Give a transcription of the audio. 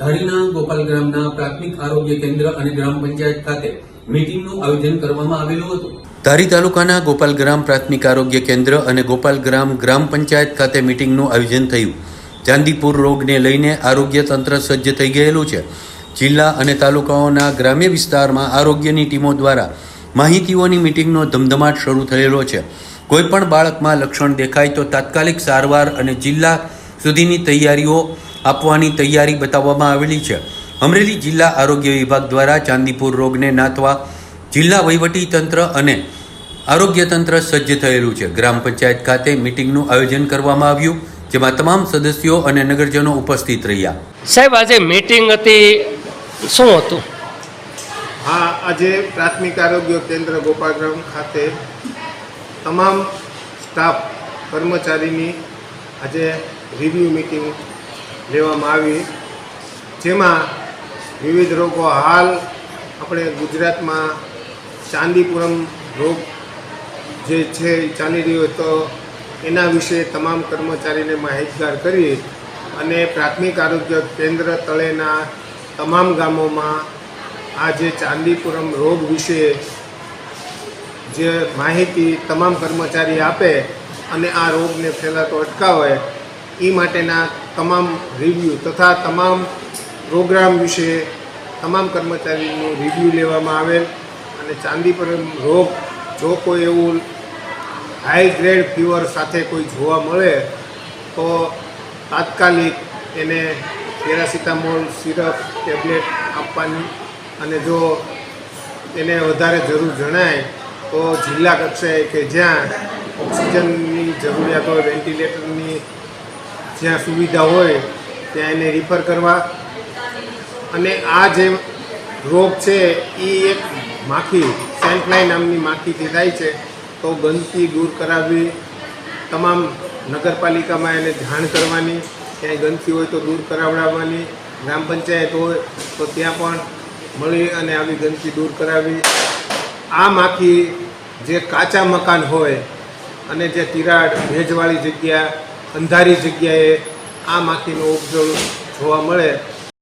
ધારીના ગોપાલ ગ્રામના પ્રાથમિક આરોગ્ય કેન્દ્ર અને ગ્રામ પંચાયત ખાતે મીટિંગનું આયોજન કરવામાં આવેલું હતું. ધારી તાલુકાના ગોપાલ ગ્રામ પ્રાથમિક આરોગ્ય કેન્દ્ર અને ગોપાલ ગ્રામ ગ્રામ પંચાયત ખાતે મીટિંગનું આયોજન થયું. ચાંદીપુર રોગને લઈને આરોગ્ય તંત્ર સજ્જ થઈ ગયેલું છે. જિલ્લા અને તાલુકાઓના ગ્રામ્ય વિસ્તારમાં આરોગ્યની ટીમો દ્વારા માહિતીઓની મીટિંગનો ધમધમાટ શરૂ થયેલો છે. કોઈપણ બાળકમાં લક્ષણ દેખાય તો તાત્કાલિક સારવાર અને જિલ્લા સુધીની તૈયારીઓ આપવાની તૈયારી બતાવવામાં આવેલી છે. અમરેલી જિલ્લા આરોગ્ય વિભાગ દ્વારા ચાંદીપુર રોગને નાથવા જિલ્લા વહીવટી તંત્ર અને આરોગ્ય તંત્ર સજ્જ થયેલું છે. ગ્રામ પંચાયત ખાતે મિટિંગનું આયોજન કરવામાં આવ્યું જેમાં તમામ સદસ્યો અને નગરજનો ઉપસ્થિત રહ્યા. સાહેબ આજે મીટિંગ હતી શું હતું? હા આજે પ્રાથમિક આરોગ્ય કેન્દ્ર ગોપાલગ્રામ ખાતે તમામ સ્ટાફ કર્મચારીની આજે રિવ્યૂ મિટિંગ લેવામાં આવી. જેમાં વિવિધ રોગો હાલ આપણે ગુજરાતમાં ચાંદીપુરમ રોગ જે છે ચાલી રહ્યો તો એના વિશે તમામ કર્મચારીને માહિતગાર કરી અને પ્રાથમિક આરોગ્ય કેન્દ્ર તળેના તમામ ગામોમાં આ જે ચાંદીપુરમ રોગ વિશે જે માહિતી તમામ કર્મચારી આપે અને આ રોગને ફેલાતો અટકાવે એ માટેના તમામ રિવ્યૂ તથા તમામ પ્રોગ્રામ વિશે તમામ કર્મચારીનું રિવ્યૂ લેવામાં આવેલ અને ચાંદીપુરમ રોગ, જો કોઈ એવું હાઈ ગ્રેડ ફીવર સાથે કોઈ જોવા મળે, તો તાત્કાલિક એને પેરાસિટામોલ સિરપ ટેબ્લેટ આપવાની અને જો એને વધારે જરૂર જણાય, તો જિલ્લા કક્ષાએ કે જ્યાં ઓક્સિજનની જરૂરિયાત હોય વેન્ટિલેટરની જ્યાં સુવિધા હોય, ત્યાં એને રિફર કરવા. અને આ જે રોગ છે, એ એક માખી સેન્ટલાઈ નામની માખીથી થાય છે. તો ગંદકી દૂર કરાવવી, તમામ નગરપાલિકામાં એને જાણ કરવાની, ક્યાંય ગંદકી હોય તો દૂર કરાવડાવવાની, ગ્રામ પંચાયત હોય તો ત્યાં પણ મળી અને આવી ગંદકી દૂર કરાવી. આ માખી જે કાચા મકાન હોય અને જે તિરાડ ભેજવાળી જગ્યા અંધારી જગ્યાએ આ માખીનો ઉપદ્રવ જોવા મળે